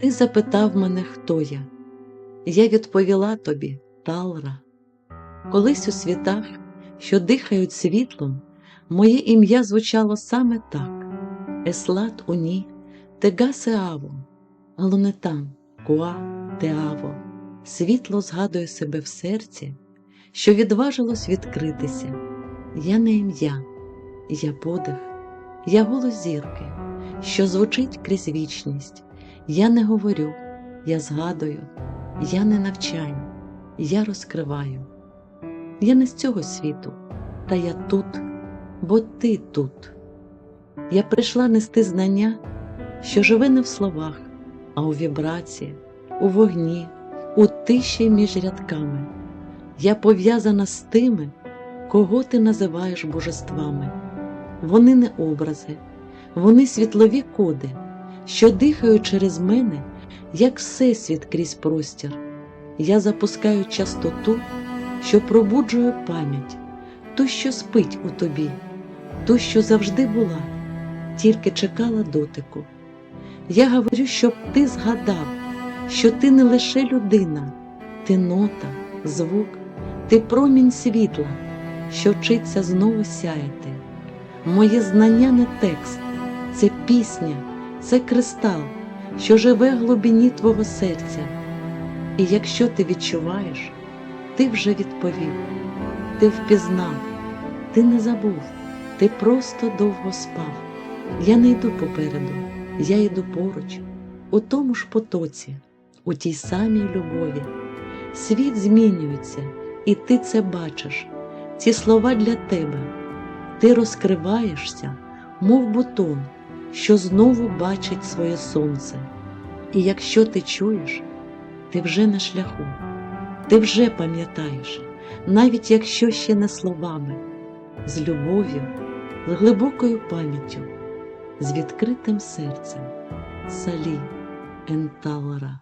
Ти запитав мене, хто я. Я відповіла тобі, Талра. Колись у світах, що дихають світлом, моє ім'я звучало саме так: Еслат уні, Тегасеаво, Галунетан, Куа Теаво. Світло згадує себе в серці, що відважилось відкритися. Я не ім'я, я подих, я голос зірки, що звучить крізь вічність. Я не говорю, я згадую, я не навчаю, я розкриваю. Я не з цього світу, та я тут, бо ти тут. Я прийшла нести знання, що живе не в словах, а у вібрації, у вогні, у тиші між рядками. Я пов'язана з тими, кого ти називаєш божествами. Вони не образи, вони світлові коди, що дихають через мене, як всесвіт крізь простір. Я запускаю частоту, що пробуджує пам'ять, ту, що спить у тобі, ту, що завжди була, тільки чекала дотику. Я говорю, щоб ти згадав, що ти не лише людина, ти нота, звук, ти промінь світла, що вчиться знову сяяти. Моє знання не текст, це пісня, це кристал, що живе в глибині твого серця. І якщо ти відчуваєш, ти вже відповів, ти впізнав, ти не забув, ти просто довго спав. Я не йду попереду, я йду поруч, у тому ж потоці, у тій самій любові. Світ змінюється, і ти це бачиш. Ці слова для тебе. Ти розкриваєшся, мов бутон, що знову бачить своє сонце. І якщо ти чуєш, ти вже на шляху, ти вже пам'ятаєш, навіть якщо ще не словами, з любов'ю, з глибокою пам'яттю, з відкритим серцем. Салі Енталера.